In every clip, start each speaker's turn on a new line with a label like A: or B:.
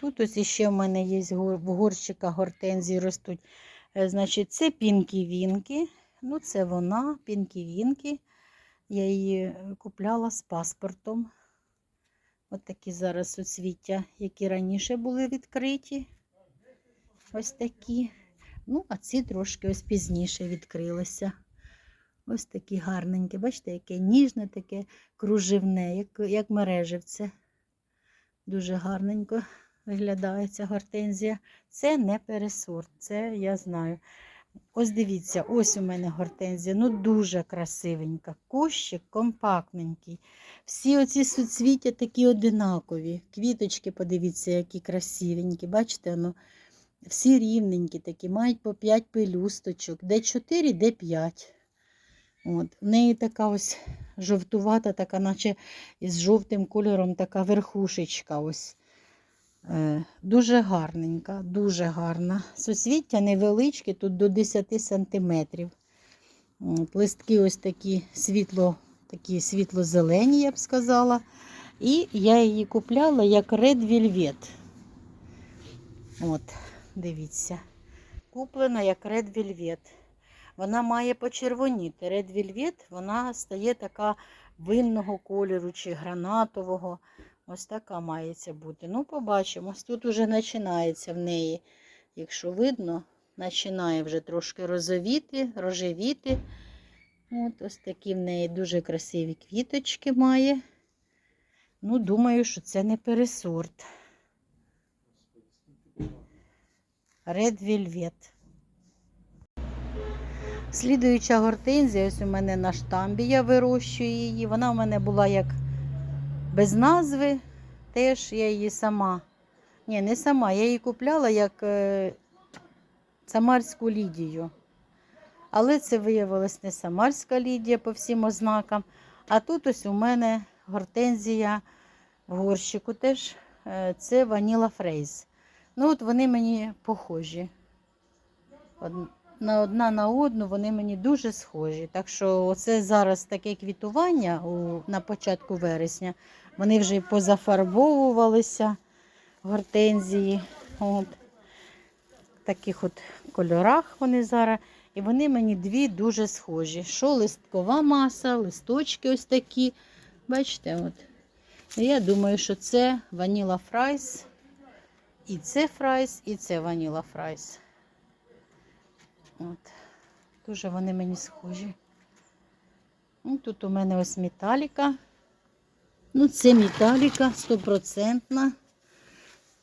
A: Тут ось іще в мене є в горщиках гортензії ростуть. Е, Значить, це пінкі-вінки. Ну, це вона, пінкі-вінки. Я її е, купляла з паспортом. От такі зараз суцвіття, які раніше були відкриті. Ось такі. Ну, а ці трошки ось пізніше відкрилися. Ось такі гарненькі. Бачите, яке ніжне, таке кружевне, як, як мереживце. Дуже гарненько виглядає ця гортензія. Це не пересорт, це я знаю. Ось дивіться, ось у мене гортензія. Ну дуже красивенька. Кущик компактненький. Всі оці суцвіття такі одинакові. Квіточки, подивіться, які красивенькі. Бачите, ну, всі рівненькі такі, мають по 5 пелюсточок, де 4, де 5. От. В неї така ось жовтувата, така, наче із жовтим кольором така верхушечка. ось. Е, дуже гарненька, дуже гарна. Суцвіття невеличкі, тут до 10 сантиметрів. Листки ось такі світло, такі світло-зелені, я б сказала. І я її купляла як Red Velvet. От, дивіться. Куплена як Red Velvet. Вона має почервоніти. Red Velvet, вона стає така винного кольору чи гранатового. Ось така мається бути. Ну, побачимо. Тут вже починається в неї, якщо видно, починає вже трошки розовіти, рожевіти. От ось такі в неї дуже красиві квіточки має. Ну, думаю, що це не пересорт. Red Velvet. Слідуюча гортензія, ось у мене на штамбі, я вирощую її. Вона у мене була як без назви. Теж я її сама. Ні, не сама. Я її купляла як е, самарську лідію. Але це виявилось не самарська лідія по всім ознакам. А тут ось у мене гортензія в горщику теж. е, Це ваніла фрейз. Ну, от вони мені похожі. На одна на одну вони мені дуже схожі. Так що це зараз таке квітування у, на початку вересня. Вони вже позафарбовувалися гортензії. От. В таких от кольорах вони зараз. І вони мені дві дуже схожі. Що листкова маса, листочки ось такі. Бачите, от. Я думаю, що це ваніла фрайс. І це фрайс, і це ваніла фрайс. От. Дуже вони мені схожі. Ну, Тут у мене ось металіка. Ну, це металіка стопроцентна.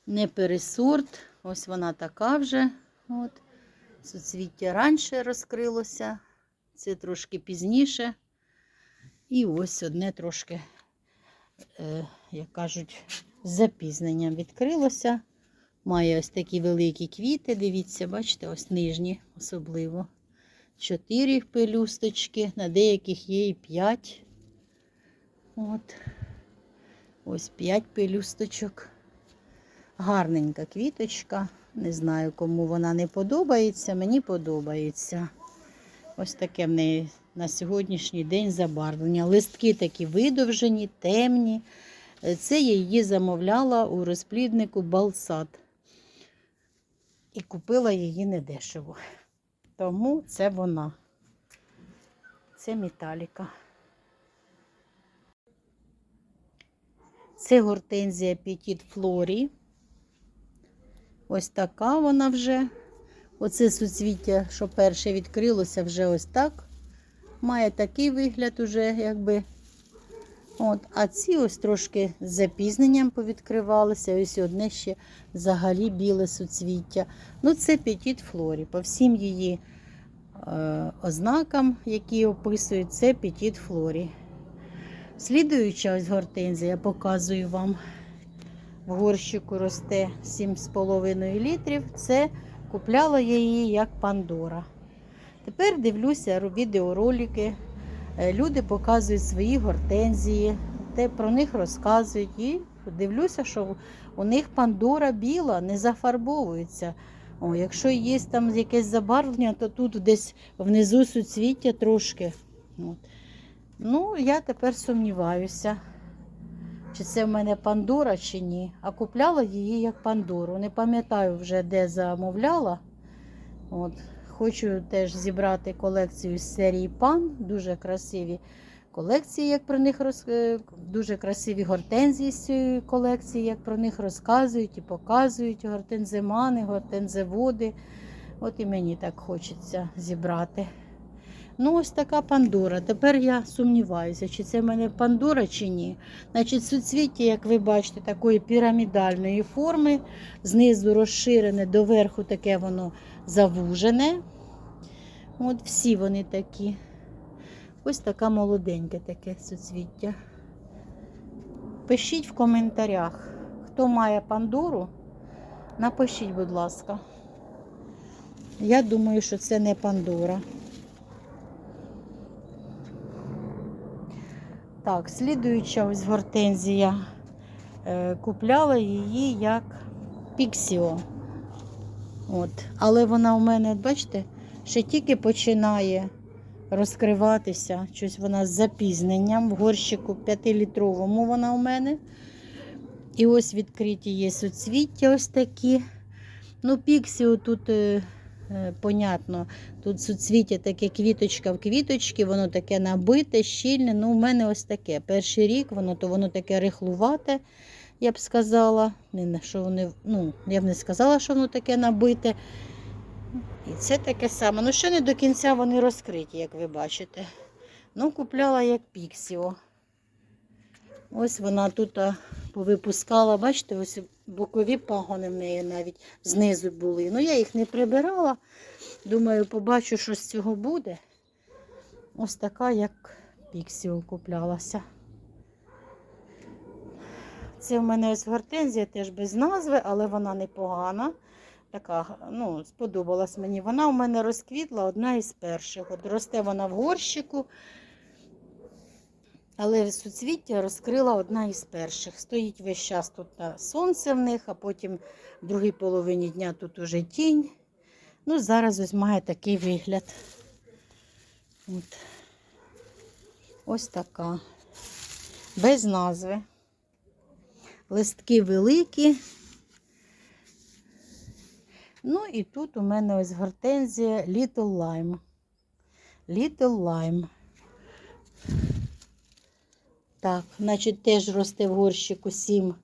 A: Не пересорт. Ось вона така вже. От. Суцвіття раніше розкрилося. Це трошки пізніше. І ось одне трошки, е, як кажуть, з запізненням відкрилося. Має ось такі великі квіти. Дивіться, бачите, ось нижні особливо. Чотири пелюсточки, на деяких є і п'ять. От. Ось п'ять пелюсточок. Гарненька квіточка. Не знаю, кому вона не подобається. Мені подобається. Ось таке в неї на сьогоднішній день забарвлення. Листки такі видовжені, темні. Це я її замовляла у розпліднику Балсад. І купила її недешево. Тому це вона. Це металіка. Це гортензія Petit Flori. Ось така вона вже. Оце суцвіття, що перше відкрилося, вже ось так. Має такий вигляд уже, якби. От, а ці ось трошки з запізненням повідкривалися. Ось одне ще взагалі біле суцвіття. Ну, це Petit Flori. По всім її е, ознакам, які описують, це Petit Flori. Слідуюча ось гортензія, показую вам. В горщику росте 7,5 літрів. Це купляла я її як Пандора. Тепер дивлюся відеоролики. Е, Люди показують свої гортензії, те про них розказують. І дивлюся, що у них Пандора біла, не зафарбовується. О, якщо є там якесь забарвлення, то тут десь внизу суцвіття трошки. От. Ну, я тепер сумніваюся. чи це в мене Пандора, чи ні. А купляла її як Пандору. Не пам'ятаю вже, де замовляла. От. Хочу теж зібрати колекцію з серії Пан. Дуже красиві колекції, як про них роз... е, дуже красиві гортензії з цієї колекції, як про них розказують і показують. Гортензимани, гортензиводи. От і мені так хочеться зібрати. Ну, ось така Пандора. Тепер я сумніваюся, чи це в мене Пандора, чи ні. Значить, суцвіття, як ви бачите, такої пірамідальної форми, знизу розширене, доверху таке воно завужене. От всі вони такі. Ось така молоденьке таке суцвіття. Пишіть в коментарях, хто має Пандору, напишіть, будь ласка. Я думаю, що це не Пандора. Так, слідуюча ось гортензія. Е, купляла її як Піксіо. От. Але вона у мене, бачите, ще тільки починає розкриватися. Щось вона з запізненням. В горщику 5-літровому вона у мене. І ось відкриті є суцвіття ось такі. Ну, Піксіо тут, е, е, понятно, тут суцвіття таке квіточка в квіточці, воно таке набите, щільне. Ну, у мене ось таке. Перший рік воно то воно таке рихлувате, я б сказала. Не, що вони, ну, я б не сказала, що воно таке набите. І це таке саме. Ну, ще не до кінця вони розкриті, як ви бачите. Ну, купляла як Піксіо. Ось вона тут повипускала, бачите, ось бокові пагони в неї навіть знизу були. Ну, я їх не прибирала. Думаю, побачу, що з цього буде. Ось така, як Піксіо куплялася. Це в мене ось гортензія теж без назви, але вона непогана. Така, ну, сподобалась мені. Вона у мене розквітла одна із перших. От росте вона в горщику. Але суцвіття розкрила одна із перших. Стоїть весь час тут сонце в них, а потім в другій половині дня тут уже тінь. Ну, зараз ось має такий вигляд. От. Ось така. Без назви. Листки великі. Ну і тут у мене ось гортензія Little Lime. Little Lime. Так, значить, теж росте в горщику 7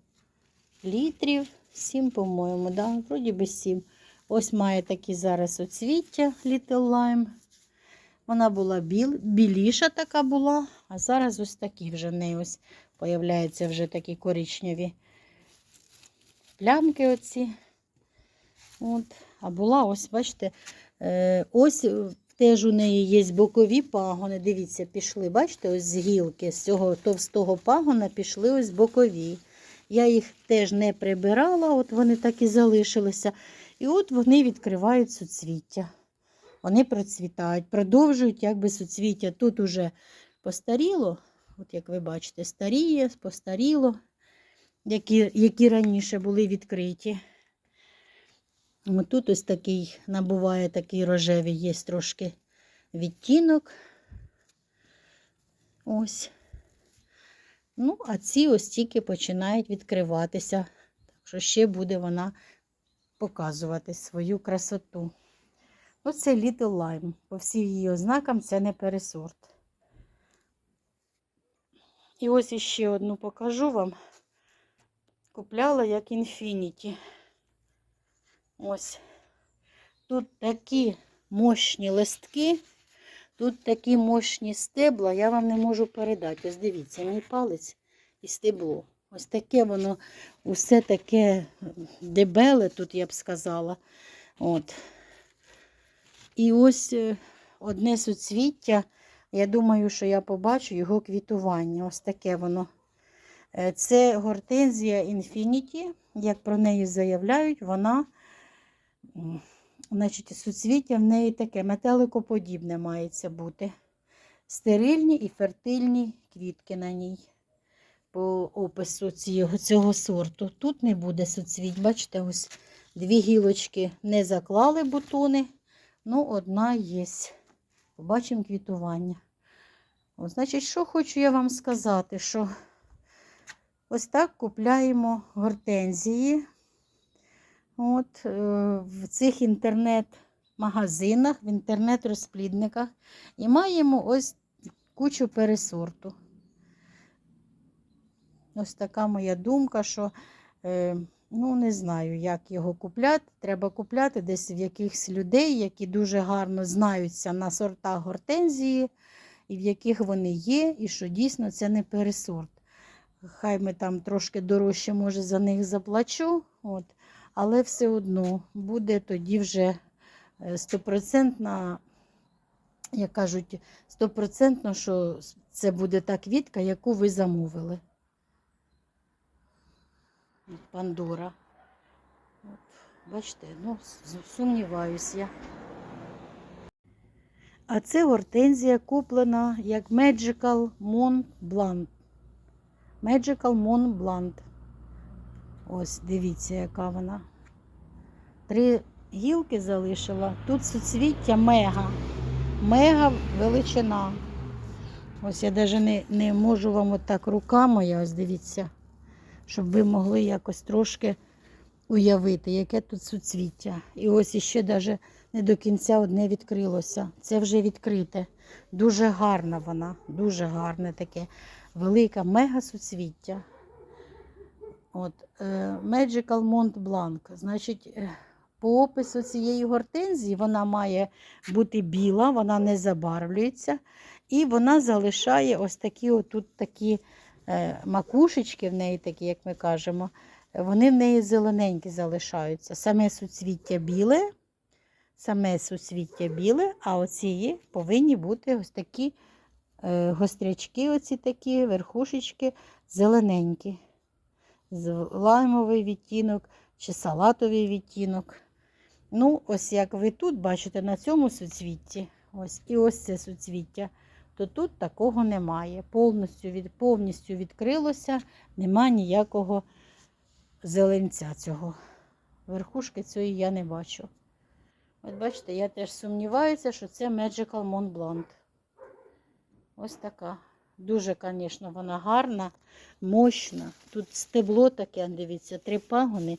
A: літрів. 7, по-моєму, да? вроді би 7. Ось має такі зараз оцвіття Little Lime. Вона була біл, біліша така була, а зараз ось такі вже в неї ось появляються вже такі коричневі плямки оці. От. А була ось, бачите, е, ось теж у неї є бокові пагони. Дивіться, пішли, бачите, ось з гілки, з цього товстого пагона пішли ось бокові. Я їх теж не прибирала, от вони так і залишилися. І от вони відкривають суцвіття. Вони процвітають, продовжують якби суцвіття. Тут уже постаріло, от як ви бачите, старіє, постаріло, які, які раніше були відкриті. Тут ось такий набуває такий рожевий, є трошки відтінок. Ось. Ну, а ці ось тільки починають відкриватися. Так що ще буде вона показувати свою красоту. Оце Little Lime. По всім її ознакам це не пересорт. І ось іще одну покажу вам. Купляла як Infinity. Ось. Тут такі мощні листки, тут такі мощні стебла, я вам не можу передати. Ось дивіться, мій палець і стебло. Ось таке воно усе таке дебеле, тут я б сказала. От. І ось е, одне суцвіття. Я думаю, що я побачу його квітування. Ось таке воно. Е, Це гортензія Infinity, як про неї заявляють, вона, значить, суцвіття в неї таке метеликоподібне мається бути. Стерильні і фертильні квітки на ній. По опису цього, цього сорту. Тут не буде суцвіть. Бачите, ось дві гілочки не заклали бутони. Ну, одна є. Побачимо квітування. О, значить, що хочу я вам сказати, що Ось так купляємо гортензії. От, е, в цих інтернет-магазинах, в інтернет-розплідниках. І маємо ось кучу пересорту. Ось така моя думка, що е, ну, не знаю, як його купляти. Треба купляти десь в якихось людей, які дуже гарно знаються на сортах гортензії, і в яких вони є, і що дійсно це не пересорт. Хай ми там трошки дорожче, може, за них заплачу, от, але все одно буде тоді вже е, стопроцентна, як кажуть, стопроцентно, що це буде та квітка, яку ви замовили. Пандора. От, бачите, ну, с- сумніваюсь я. А це гортензія куплена як Magical Mont Blanc. Magical Mont Blanc. Ось, дивіться, яка вона. Три гілки залишила. Тут суцвіття мега. Мега величина. Ось я навіть не, не можу вам отак руками, ось дивіться, щоб ви могли якось трошки уявити, яке тут суцвіття. І ось іще навіть не до кінця одне відкрилося. Це вже відкрите. Дуже гарна вона, дуже гарне таке. Велика мега суцвіття. От, е, Magical Mont Blanc. Значить, е, по опису цієї гортензії вона має бути біла, вона не забарвлюється. І вона залишає ось такі отут такі макушечки в неї, такі, як ми кажемо. Вони в неї зелененькі залишаються. Саме суцвіття біле, саме суцвіття біле, а оці повинні бути ось такі е, гострячки, оці такі, верхушечки зелененькі. Лаймовий відтінок чи салатовий відтінок. Ну, ось як ви тут бачите на цьому суцвітті, ось і ось це суцвіття, то тут такого немає. Повністю, від, повністю відкрилося, нема ніякого зеленця цього. Верхушки цієї я не бачу. От бачите, я теж сумніваюся, що це Magical Mont Blanc. Ось така. Дуже, звісно, вона гарна, мощна. Тут стебло таке, дивіться, три пагони.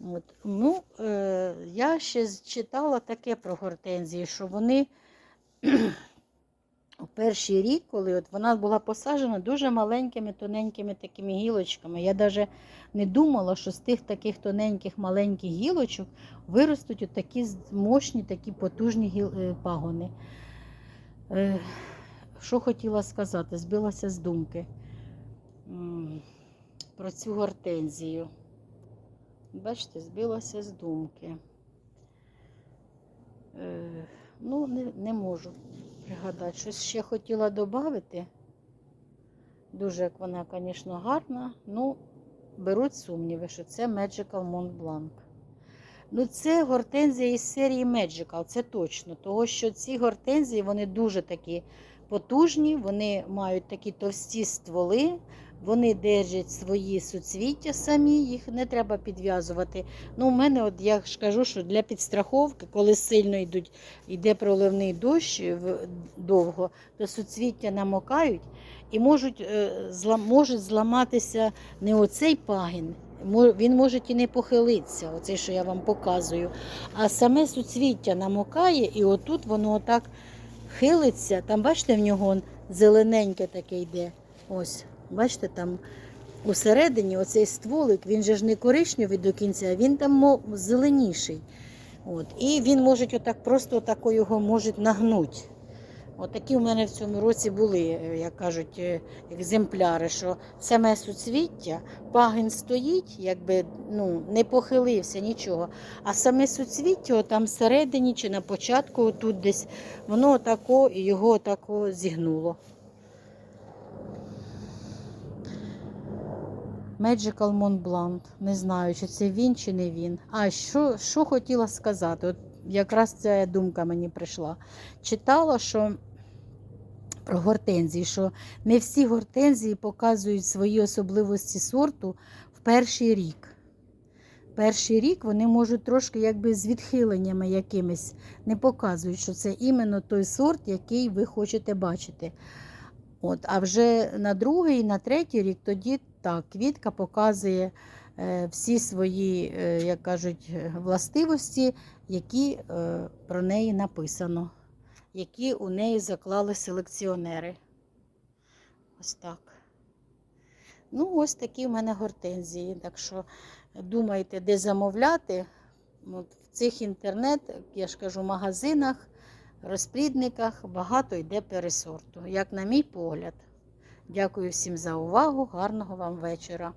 A: От. Ну, е, я ще читала таке про гортензії, що вони у перший рік, коли от вона була посаджена дуже маленькими, тоненькими такими гілочками. Я навіть не думала, що з тих таких тоненьких маленьких гілочок виростуть от такі мощні, такі потужні гіл, е, пагони. Е, що хотіла сказати, збилася з думки про цю гортензію. Бачите, збилася з думки. Е, ну, не, не можу пригадати. Щось ще хотіла додати. Дуже як вона, звісно, гарна. Ну, беруть сумніви, що це Magical Mont Blanc. Ну, це гортензія із серії Magical, це точно. Того, що ці гортензії вони дуже такі потужні, вони мають такі товсті стволи, вони держать свої суцвіття самі, їх не треба підв'язувати. Ну, у мене, от я ж кажу, що для підстраховки, коли сильно йдуть, йде проливний дощ довго, то суцвіття намокають і можуть, е, можуть зламатися не оцей пагін, він може і не похилитися, оцей, що я вам показую. А саме суцвіття намокає, і отут воно отак хилиться. Там, бачите, в нього зелененьке таке йде. Ось, бачите, там усередині оцей стволик, він же ж не коричневий до кінця, він там зеленіший. От. І він може отак просто отако його може нагнути. Отакі у мене в цьому році були, е, як кажуть, е, екземпляри, що саме суцвіття, пагін стоїть, якби ну, не похилився нічого. А саме суцвіття там всередині чи на початку, тут десь, воно отако його отако зігнуло. Magical Mont. Не знаю, чи це він, чи не він. А що, що хотіла сказати? От якраз ця думка мені прийшла. Читала, що про гортензії, що не всі гортензії показують свої особливості сорту в перший рік. Перший рік вони можуть трошки якби з відхиленнями якимись не показують, що це іменно той сорт, який ви хочете бачити. От, а вже на другий, на третій рік тоді так, квітка показує е, всі свої, е, як кажуть, властивості, які е, про неї написано, які у неї заклали селекціонери. Ось так. Ну, ось такі в мене гортензії. Так що думайте, де замовляти. От в цих інтернет, я ж кажу, магазинах, розплідниках багато йде пересорту, як на мій погляд. Дякую всім за увагу. Гарного вам вечора.